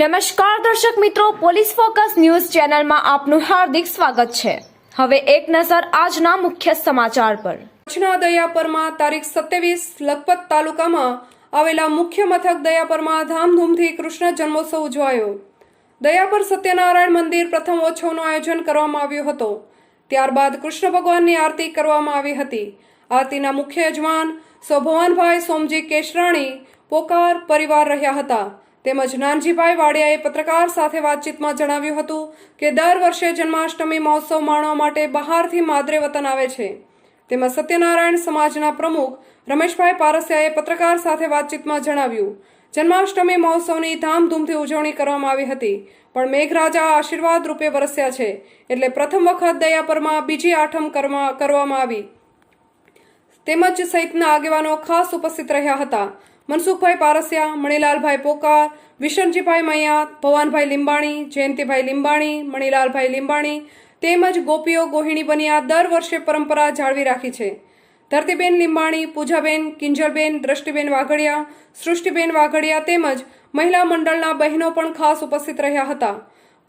નમસ્કાર દર્શક મિત્રો, પોલીસ ફોકસ ન્યૂઝ ચેનલમાં આપનું હાર્દિક સ્વાગત છે. હવે એક નજર આજના મુખ્ય સમાચાર પર. કચ્છના દયાપરમાં તારીખ સત્યાવીસ લખપત તાલુકામાં આવેલા મુખ્ય મથક દયાપરમાં ધામધૂમથી કૃષ્ણ જન્મોત્સવ ઉજવાયો. દયાપર સત્યનારાયણ મંદિર પ્રથમ ઓછવનું આયોજન કરવામાં આવ્યું હતું. ત્યારબાદ કૃષ્ણ ભગવાનની આરતી કરવામાં આવી હતી. આરતીના મુખ્ય યજમાન સો સોમજી કેશરાણી પોકાર પરિવાર રહ્યા હતા. તેમજ નાનજીભાઈ વાડિયાએ પત્રકાર સાથે વાતચીતમાં જણાવ્યું હતું કે દર વર્ષે જન્માષ્ટમી મહોત્સવ માણવા માટે બહારથી માદરે વતન આવે છે. તેમજ સત્યનારાયણ સમાજના પ્રમુખ રમેશભાઈ પારસિયાએ પત્રકાર સાથે વાતચીતમાં જણાવ્યું, જન્માષ્ટમી મહોત્સવની ધામધૂમથી ઉજવણી કરવામાં આવી હતી, પણ મેઘરાજા આશીર્વાદ રૂપે વરસ્યા છે, એટલે પ્રથમ વખત દયાપરમાં બીજી આઠમ કરવા- કરવામાં આવી. તેમજ સહિતના આગેવાનો ખાસ ઉપસ્થિત રહ્યા હતા. મનસુખભાઈ પારસિયા, મણિલાલભાઈ પોકાર, વિશનજીભાઈ મૈયા ભવાનભાઈ લીંબાણી, જયંતિભાઈ લીંબાણી, મણિલાલભાઈ લીંબાણી તેમજ ગોપીઓ ગોહિણી બન્યા દર વર્ષે પરંપરા જાળવી રાખી છે. ધરતીબેન લીંબાણી, પૂજાબેન, કિંજલબેન, દ્રષ્ટિબેન વાઘડિયા, સૃષ્ટિબેન વાઘડિયા તેમજ મહિલા મંડળના બહેનો પણ ખાસ ઉપસ્થિત રહ્યા હતા.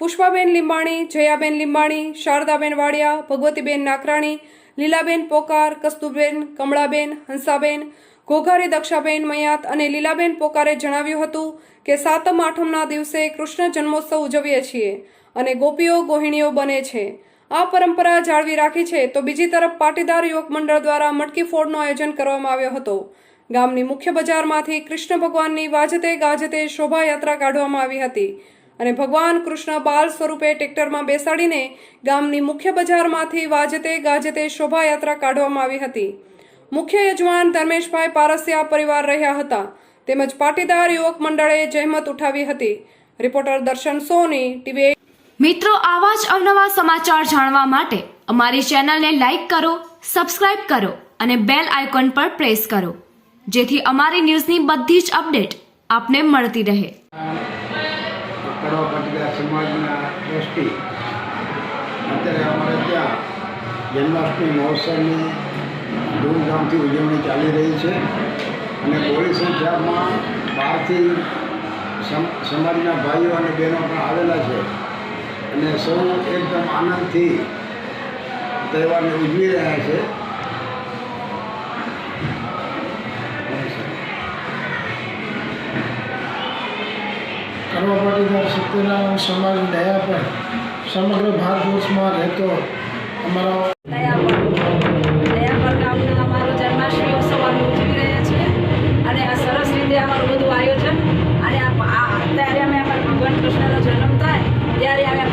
પુષ્પાબેન લીંબાણી, જયાબેન લીંબાણી, શારદાબેન વાડિયા, ભગવતીબેન નાકરાણી, લીલાબેન પોકાર કસ્તુરબેન કમળાબેન, હંસાબેન, ઘોઘારી દક્ષાબેન મયાત અને લીલાબેન પોકારે જણાવ્યું હતું કે સાતમ આઠમના દિવસે કૃષ્ણ જન્મોત્સવ ઉજવીએ છીએ અને ગોપીઓ, ગોહિણીઓ બને છે. આ પરંપરા જાળવી રાખી છે તો બીજી તરફ પાટીદાર યુવક મંડળ દ્વારા મટકી ફોડનું આયોજન કરવામાં આવ્યો હતો. ગામની મુખ્ય બજારમાંથી કૃષ્ણ ભગવાનની વાજતે ગાજતે શોભાયાત્રા કાઢવામાં આવી હતી. અને ભગવાન કૃષ્ણ બાલ સ્વરૂપે ટ્રેક્ટરમાં બેસાડીને ગામની મુખ્ય બજારમાંથી વાજતે ગાજતે શોભાયાત્રા કાઢવામાં આવી હતી. મુખ્ય યજમાન ધર્મેશભાઈ પારસિયા પરિવાર રહ્યા હતા. તેમજ પાટીદાર યુવક મંડળે જહેમત ઉઠાવી હતી. રિપોર્ટર દર્શન સોની, ટીવી મિત્રો, આવા જ અવનવા સમાચાર જાણવા માટે અમારી ચેનલને લાઇક કરો, સબસ્ક્રાઇબ કરો અને બેલ આઇકોન પર પ્રેસ કરો. જેથી અમારી ન્યૂઝની બધી જ અપડેટ આપને મળતી રહે. કડવા પાટીદાર સમાજના ટ્રસ્ટી. અત્યારે અમારે ત્યાં જન્માષ્ટમી મહોત્સવની ધૂમધામથી ઉજવણી ચાલી રહી છે અને બહોળી સંખ્યામાં બહારથી સમ, સમાજના ભાઈઓ અને બહેનો પણ આવેલા છે. અને સૌ એકદમ આનંદથી તહેવારને ઉજવી રહ્યા છે. કરવા પાટીદાર સત્યનારાયણ સમાજ દયા પર સમગ્ર ભારતવર્ષમાં રહેતો અમારો અમારો બધું આયોજન. અને અત્યારે અમે ભગવાન કૃષ્ણનો જન્મ થાય, ત્યારે અમે